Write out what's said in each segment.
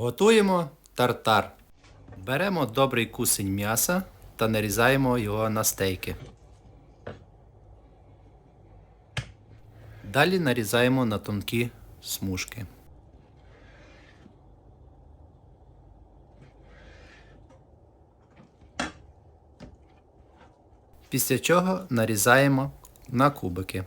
Готуємо тартар. Беремо добрий кусень м'яса та нарізаємо його на стейки. Далі нарізаємо на тонкі смужки. Після чого нарізаємо на кубики.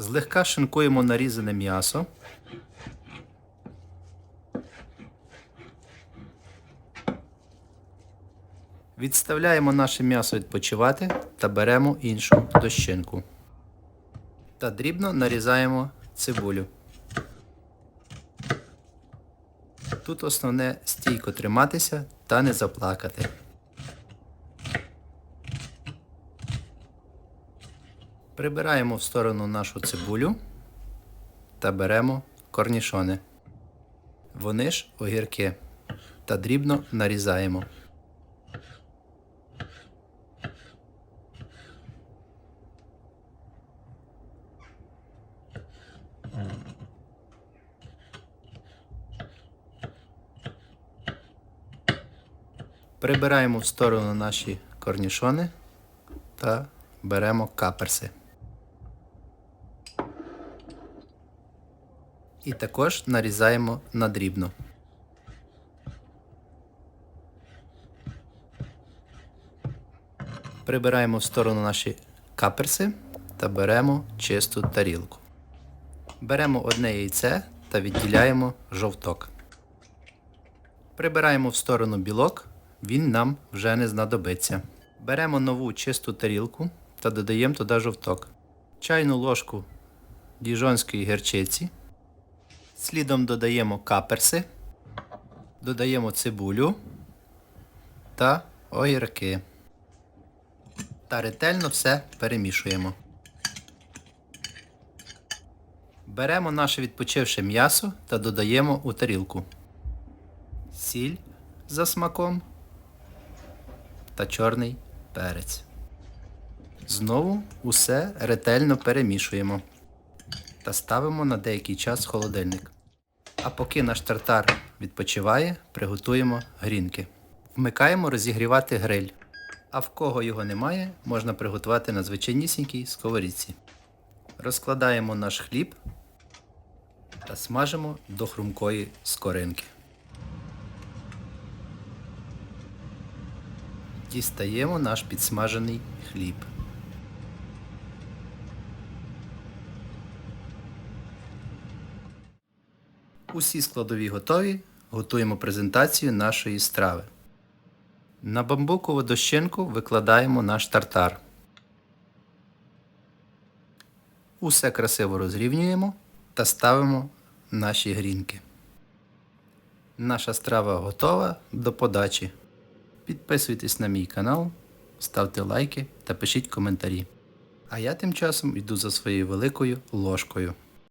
Злегка шинкуємо нарізане м'ясо. Відставляємо наше м'ясо відпочивати та беремо іншу дощинку. Та дрібно нарізаємо цибулю. Тут основне стійко триматися та не заплакати. Прибираємо в сторону нашу цибулю та беремо корнішони. Вони ж огірки та дрібно нарізаємо. Прибираємо в сторону наші корнішони та беремо каперси. І також нарізаємо на дрібно. Прибираємо в сторону наші каперси та беремо чисту тарілку. Беремо одне яйце та відділяємо жовток. Прибираємо в сторону білок, він нам вже не знадобиться. Беремо нову чисту тарілку та додаємо туди жовток. Чайну ложку діжонської гірчиці. Слідом додаємо каперси, додаємо цибулю та огірки. Та ретельно все перемішуємо. Беремо наше відпочивше м'ясо та додаємо у тарілку. Сіль за смаком та чорний перець. Знову усе ретельно перемішуємо та ставимо на деякий час холодильник. А поки наш тартар відпочиває, приготуємо грінки. Вмикаємо розігрівати гриль. А в кого його немає, можна приготувати на звичайнісінькій сковорідці. Розкладаємо наш хліб та смажимо до хрумкої скоринки. Дістаємо наш підсмажений хліб. Усі складові готові. Готуємо презентацію нашої страви. На бамбукову дощинку викладаємо наш тартар. Усе красиво розрівнюємо та ставимо наші грінки. Наша страва готова до подачі. Підписуйтесь на мій канал, ставте лайки та пишіть коментарі. А я тим часом йду за своєю великою ложкою.